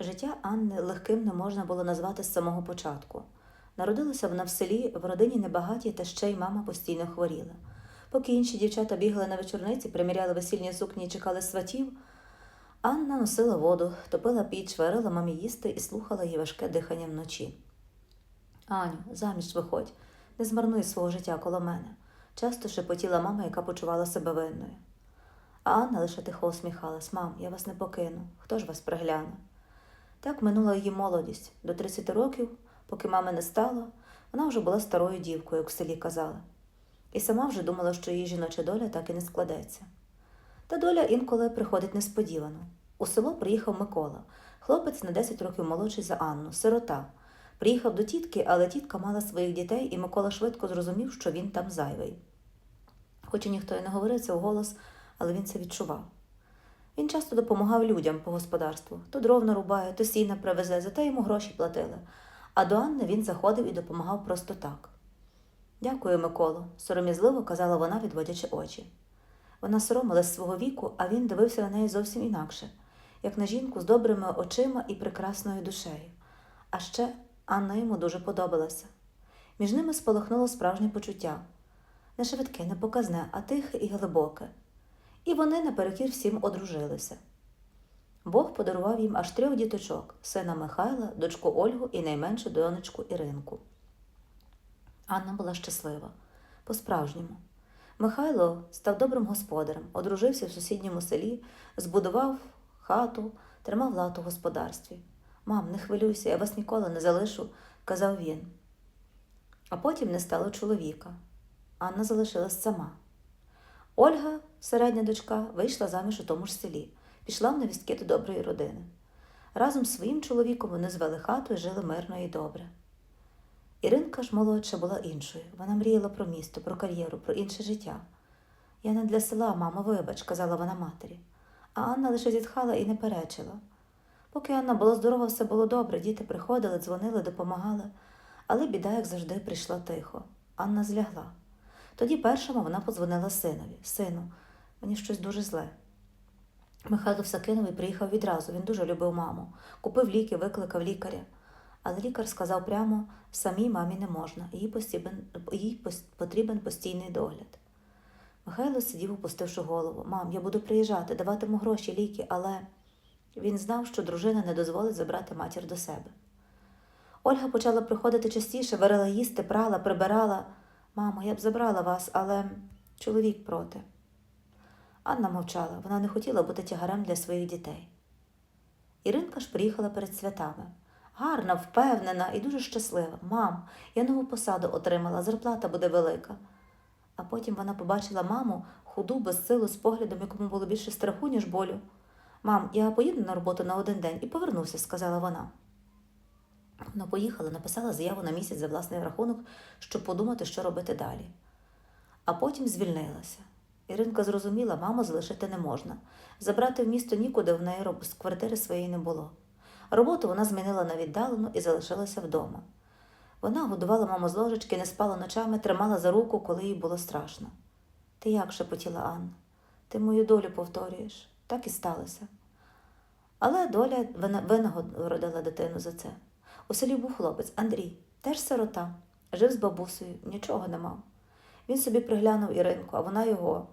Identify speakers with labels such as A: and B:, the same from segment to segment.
A: Життя Анни легким не можна було назвати з самого початку. Народилася вона в селі, в родині небагатій, та ще й мама постійно хворіла. Поки інші дівчата бігали на вечорниці, приміряли весільні сукні і чекали сватів, Анна носила воду, топила піч, варила мамі їсти і слухала її важке дихання вночі. Аню, заміж виходь, не змарнуй свого життя коло мене, часто шепотіла мама, яка почувала себе винною. А Анна лише тихо усміхалась Мам, я вас не покину. Хто ж вас пригляне? Так минула її молодість. До 30 років, поки мами не стало, вона вже була старою дівкою, як в селі казали. І сама вже думала, що її жіноча доля так і не складеться. Та доля інколи приходить несподівано. У село приїхав Микола, хлопець на 10 років молодший за Анну, сирота. Приїхав до тітки, але тітка мала своїх дітей, і Микола швидко зрозумів, що він там зайвий. Хоч і ніхто й не говорив це вголос, але він це відчував. Він часто допомагав людям по господарству то дров нарубає, то сіна привезе, зате йому гроші платили. А до Анни він заходив і допомагав просто так. Дякую, Миколо, сором'язливо казала вона, відводячи очі. Вона соромилась свого віку, а він дивився на неї зовсім інакше, як на жінку з добрими очима і прекрасною душею. А ще Анна йому дуже подобалася. Між ними спалахнуло справжнє почуття не швидке, не показне, а тихе і глибоке. І вони наперекір всім одружилися. Бог подарував їм аж трьох діточок сина Михайла, дочку Ольгу і найменшу донечку Іринку. Анна була щаслива по-справжньому. Михайло став добрим господарем, одружився в сусідньому селі, збудував хату, тримав лад у господарстві. Мам, не хвилюйся, я вас ніколи не залишу, казав він. А потім не стало чоловіка. Анна залишилась сама. Ольга, середня дочка, вийшла заміж у тому ж селі, пішла в невістки до доброї родини. Разом з своїм чоловіком вони звели хату і жили мирно і добре. Іринка ж молодша була іншою. Вона мріяла про місто, про кар'єру, про інше життя. Я не для села, мамо, вибач, казала вона матері. А Анна лише зітхала і не перечила. Поки Анна була здорова, все було добре, діти приходили, дзвонили, допомагали. Але біда, як завжди, прийшла тихо. Анна злягла. Тоді першому вона подзвонила синові. Сину, мені щось дуже зле. Михайло Всакиновий приїхав відразу, він дуже любив маму. Купив ліки, викликав лікаря. Але лікар сказав прямо, самій мамі не можна, їй потрібен, їй потрібен постійний догляд. Михайло сидів, опустивши голову. Мам, я буду приїжджати, даватиму гроші, ліки, але він знав, що дружина не дозволить забрати матір до себе. Ольга почала приходити частіше, варила їсти, прала, прибирала. Мамо, я б забрала вас, але чоловік проти. Анна мовчала, вона не хотіла бути тягарем для своїх дітей. Іринка ж приїхала перед святами. Гарна, впевнена і дуже щаслива. Мам, я нову посаду отримала, зарплата буде велика. А потім вона побачила маму худу, безсилу, з поглядом, якому було більше страху, ніж болю. Мам, я поїду на роботу на один день і повернуся, сказала вона. Вона поїхала, написала заяву на місяць за власний рахунок, щоб подумати, що робити далі. А потім звільнилася. Іринка зрозуміла, маму залишити не можна. Забрати в місто нікуди в неї з квартири своєї не було. Роботу вона змінила на віддалену і залишилася вдома. Вона годувала маму з ложечки, не спала ночами, тримала за руку, коли їй було страшно. Ти як шепотіла Анна? Ти мою долю повторюєш. Так і сталося. Але доля винагородила дитину за це. У селі був хлопець Андрій, теж сирота, жив з бабусею, нічого не мав. Він собі приглянув Іринку, а вона його.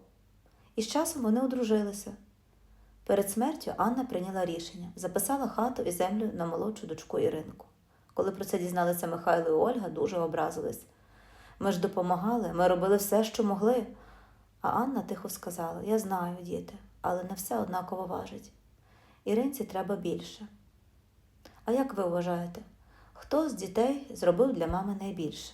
A: І з часом вони одружилися. Перед смертю Анна прийняла рішення, записала хату і землю на молодшу дочку Іринку. Коли про це дізналися Михайло і Ольга, дуже образились. Ми ж допомагали, ми робили все, що могли. А Анна тихо сказала: Я знаю, діти, але не все однаково важить. Іринці треба більше. А як ви вважаєте, хто з дітей зробив для мами найбільше?